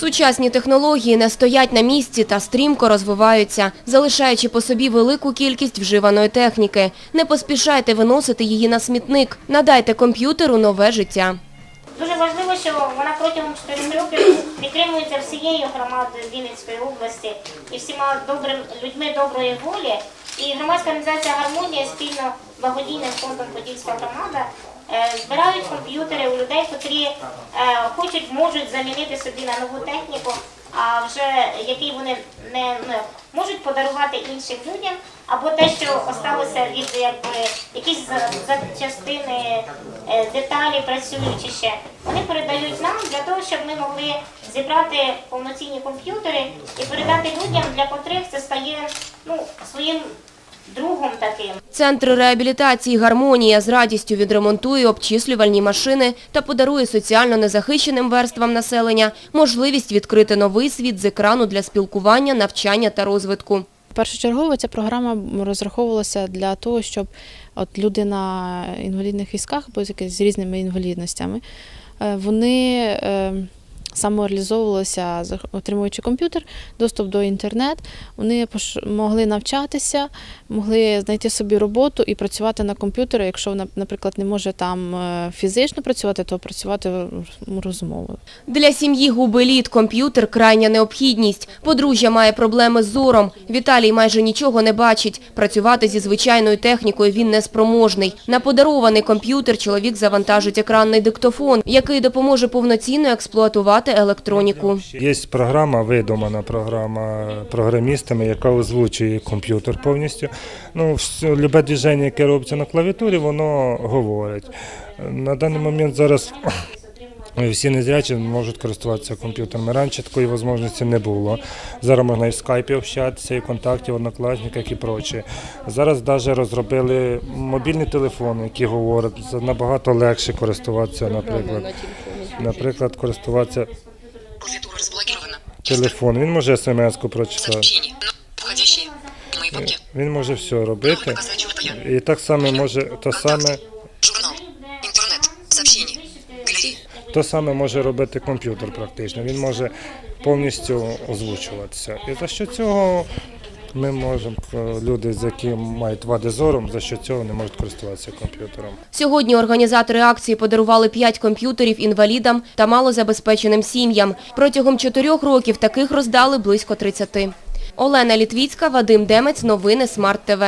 Сучасні технології не стоять на місці та стрімко розвиваються, залишаючи по собі велику кількість вживаної техніки. Не поспішайте виносити її на смітник. Надайте комп'ютеру нове життя. Дуже важливо, що вона протягом 4 років підтримується всією громадою Вінницької області і всіма добрим людьми доброї волі. І громадська організація Гармонія спільно благодійним фондом Подільська громада збирають комп'ютери у людей, котрі е, хочуть, можуть замінити собі на нову техніку, а вже який вони не можуть подарувати іншим людям, або те, що осталося від якби якісь за- запчастини, е, деталі працюючі ще, вони передають нам для того, щоб ми могли зібрати повноцінні комп'ютери і передати людям, для котрих це стає ну своїм другом таким. Центр реабілітації «Гармонія» з радістю відремонтує обчислювальні машини та подарує соціально незахищеним верствам населення можливість відкрити новий світ з екрану для спілкування, навчання та розвитку. Першочергово ця програма розраховувалася для того, щоб от люди на інвалідних візках або з з різними інвалідностями, е, вони е, самореалізовувалися, отримуючи комп'ютер, доступ до інтернет, вони могли навчатися, могли знайти собі роботу і працювати на комп'ютері. Якщо, наприклад, не може там е, фізично працювати, то працювати розумово. Для сім'ї Губеліт комп'ютер – крайня необхідність. Подружжя має проблеми з зором. Віталій майже нічого не бачить. Працювати зі звичайною технікою він неспроможний. На подарований комп'ютер чоловік завантажить екранний диктофон, який допоможе повноцінно експлуатувати електроніку. Є програма, видумана програма програмістами, яка озвучує комп'ютер повністю. Ну, любе движення, яке робиться на клавіатурі, воно говорить. На даний момент зараз всі незрячі можуть користуватися комп'ютерами. Раніше такої можливості не було. Зараз можна і в скайпі общатися, і контакті, в однокласниках і проче. Зараз навіть розробили мобільні телефони, які говорять, набагато легше користуватися, наприклад. Наприклад, користуватися телефон. Він може смс-ку прочитати. Папки. Він може все робити. І так само може то саме. То саме може робити комп'ютер практично. Він може повністю озвучуватися. І за що цього ми можемо, е, люди, з які мають вади зору, за що цього не можуть користуватися комп'ютером. Сьогодні організатори акції подарували 5 комп'ютерів інвалідам та малозабезпеченим сім'ям. Протягом чотирьох років таких роздали близько 30. Олена Літвіцька, Вадим Демець. Новини Смарт ТВ.